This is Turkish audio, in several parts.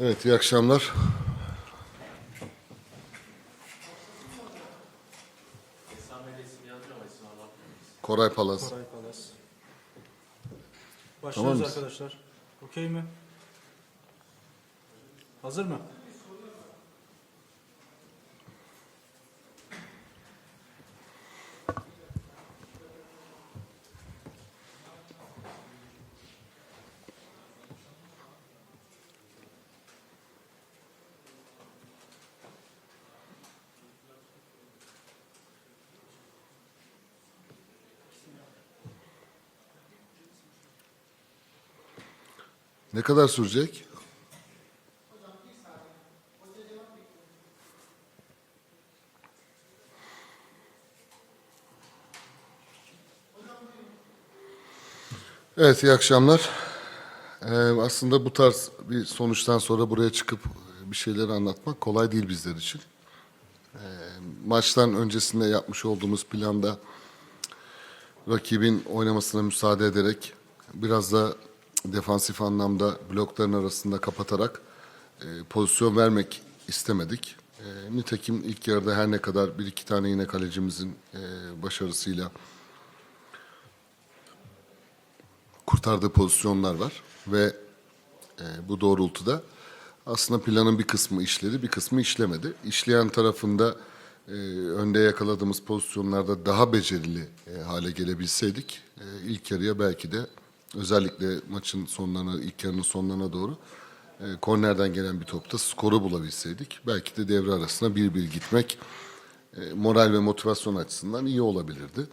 Evet, iyi akşamlar. Koray Palaz. Koray Palas. Tamam Başlıyoruz mısın? arkadaşlar. Okey mi? Hazır mı? Ne kadar sürecek? Evet, iyi akşamlar. Ee, aslında bu tarz bir sonuçtan sonra buraya çıkıp bir şeyleri anlatmak kolay değil bizler için. Ee, maçtan öncesinde yapmış olduğumuz planda rakibin oynamasına müsaade ederek biraz da defansif anlamda blokların arasında kapatarak e, pozisyon vermek istemedik. E, nitekim ilk yarıda her ne kadar bir iki tane yine kalecimizin e, başarısıyla kurtardığı pozisyonlar var ve e, bu doğrultuda aslında planın bir kısmı işledi, bir kısmı işlemedi. İşleyen tarafında e, önde yakaladığımız pozisyonlarda daha becerili e, hale gelebilseydik e, ilk yarıya belki de özellikle maçın sonlarına, ilk yarının sonlarına doğru e, kornerden gelen bir topta skoru bulabilseydik belki de devre arasına bir bir gitmek e, moral ve motivasyon açısından iyi olabilirdi.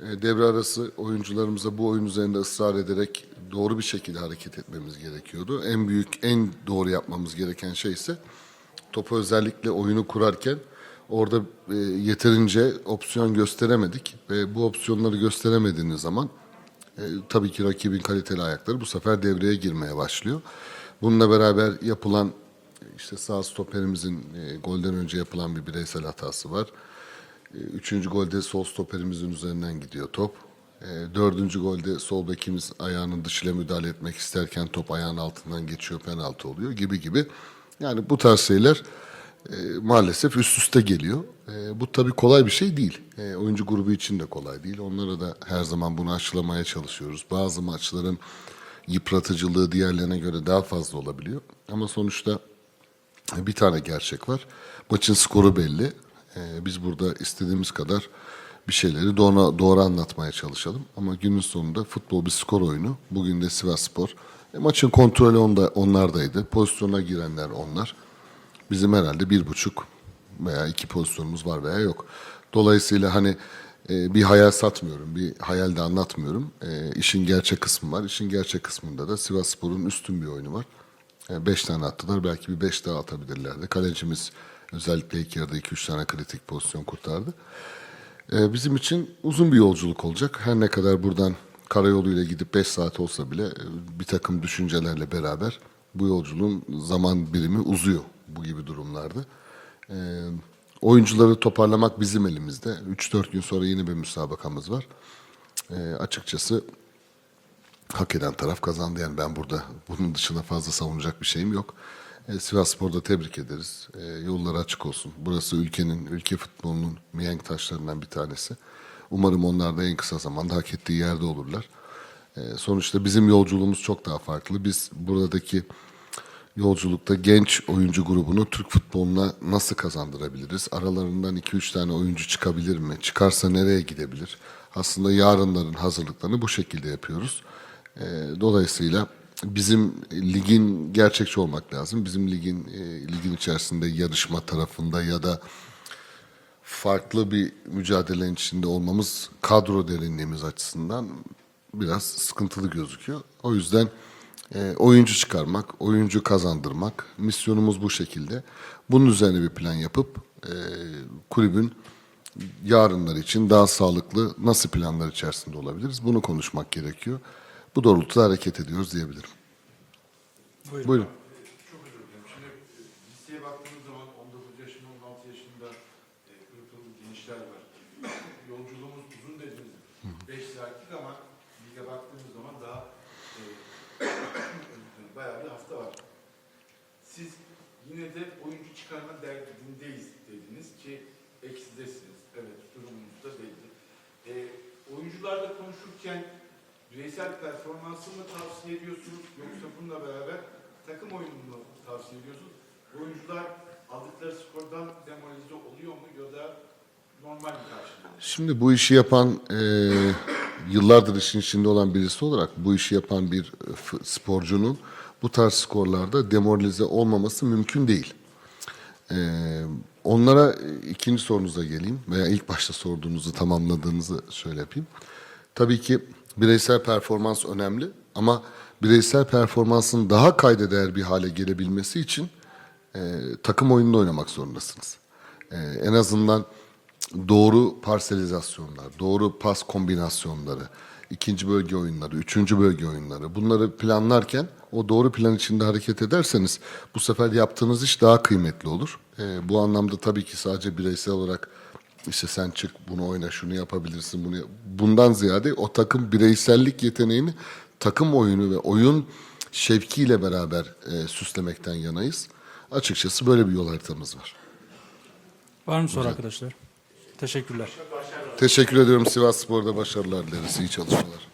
E, devre arası oyuncularımıza bu oyun üzerinde ısrar ederek doğru bir şekilde hareket etmemiz gerekiyordu. En büyük, en doğru yapmamız gereken şey ise topu özellikle oyunu kurarken orada e, yeterince opsiyon gösteremedik ve bu opsiyonları gösteremediğiniz zaman e, tabii ki rakibin kaliteli ayakları bu sefer devreye girmeye başlıyor. Bununla beraber yapılan işte sağ stoperimizin e, golden önce yapılan bir bireysel hatası var. E, Üçüncü golde sol stoperimizin üzerinden gidiyor top. E, Dördüncü golde sol bekimiz ayağının dışıyla müdahale etmek isterken top ayağın altından geçiyor penaltı oluyor gibi gibi. Yani bu tarz şeyler e, maalesef üst üste geliyor. E, bu tabii kolay bir şey değil. E, oyuncu grubu için de kolay değil. Onlara da her zaman bunu aşılamaya çalışıyoruz. Bazı maçların yıpratıcılığı diğerlerine göre daha fazla olabiliyor. Ama sonuçta bir tane gerçek var. Maçın skoru belli. Ee, biz burada istediğimiz kadar bir şeyleri doğru, doğru anlatmaya çalışalım. Ama günün sonunda futbol bir skor oyunu. Bugün de Sivas Spor. E, maçın kontrolü onda, onlardaydı. Pozisyona girenler onlar. Bizim herhalde bir buçuk veya iki pozisyonumuz var veya yok. Dolayısıyla hani e, bir hayal satmıyorum, bir hayal de anlatmıyorum. E, işin gerçek kısmı var. İşin gerçek kısmında da Sivas Spor'un üstün bir oyunu var. E, beş tane attılar. Belki bir beş daha atabilirlerdi. Kalecimiz özellikle ilk yarıda iki üç tane kritik pozisyon kurtardı. E, bizim için uzun bir yolculuk olacak. Her ne kadar buradan karayoluyla gidip 5 saat olsa bile e, bir takım düşüncelerle beraber bu yolculuğun zaman birimi uzuyor bu gibi durumlarda. E, oyuncuları toparlamak bizim elimizde. 3-4 gün sonra yine bir müsabakamız var. E, açıkçası hak eden taraf kazandı. Yani ben burada bunun dışında fazla savunacak bir şeyim yok. E, Sivas Spor'da tebrik ederiz. E, yolları açık olsun. Burası ülkenin, ülke futbolunun mihenk taşlarından bir tanesi. Umarım onlar da en kısa zamanda hak ettiği yerde olurlar. E, sonuçta bizim yolculuğumuz çok daha farklı. Biz buradaki yolculukta genç oyuncu grubunu Türk futboluna nasıl kazandırabiliriz? Aralarından 2-3 tane oyuncu çıkabilir mi? Çıkarsa nereye gidebilir? Aslında yarınların hazırlıklarını bu şekilde yapıyoruz. E, dolayısıyla bizim ligin gerçekçi olmak lazım. Bizim ligin e, ligin içerisinde yarışma tarafında ya da farklı bir mücadelenin içinde olmamız kadro derinliğimiz açısından biraz sıkıntılı gözüküyor. O yüzden e, oyuncu çıkarmak, oyuncu kazandırmak misyonumuz bu şekilde. Bunun üzerine bir plan yapıp e, kulübün yarınlar için daha sağlıklı nasıl planlar içerisinde olabiliriz? Bunu konuşmak gerekiyor. Bu doğrultuda hareket ediyoruz diyebilirim. Buyurun. Buyurun. Çok özür dilerim. Şimdi e, listeye baktığımız zaman 19 yaşında, 16 yaşında e, kırpılı gençler var. Yolculuğumuz uzun dediniz. 5 saatlik ama lige baktığımız zaman daha e, bayağı bir hafta var. siz yine de oyuncu çıkarma derdindeyiz dediniz ki eksidesiniz. Evet durumunuz da belli. E, oyuncularla konuşurken bireysel performansı mı tavsiye ediyorsunuz yoksa bununla beraber takım oyununu mu tavsiye ediyorsunuz? Oyuncular aldıkları skordan demoralize oluyor mu ya da normal mi karşılıyor? Şimdi bu işi yapan, e, yıllardır işin içinde olan birisi olarak bu işi yapan bir e, sporcunun bu tarz skorlarda demoralize olmaması mümkün değil. E, onlara e, ikinci sorunuza geleyim veya ilk başta sorduğunuzu tamamladığınızı şöyle yapayım. Tabii ki bireysel performans önemli ama bireysel performansın daha kayda değer bir hale gelebilmesi için e, takım oyununda oynamak zorundasınız. E, en azından doğru parselizasyonlar, doğru pas kombinasyonları, ikinci bölge oyunları, üçüncü bölge oyunları bunları planlarken o doğru plan içinde hareket ederseniz bu sefer yaptığınız iş daha kıymetli olur. Ee, bu anlamda tabii ki sadece bireysel olarak işte sen çık bunu oyna şunu yapabilirsin bunu yap- bundan ziyade o takım bireysellik yeteneğini takım oyunu ve oyun şevkiyle beraber e, süslemekten yanayız. Açıkçası böyle bir yol haritamız var. Var mı soru arkadaşlar? Teşekkürler. Teşekkür ediyorum Sivas Spor'da başarılar dileriz. İyi çalışmalar.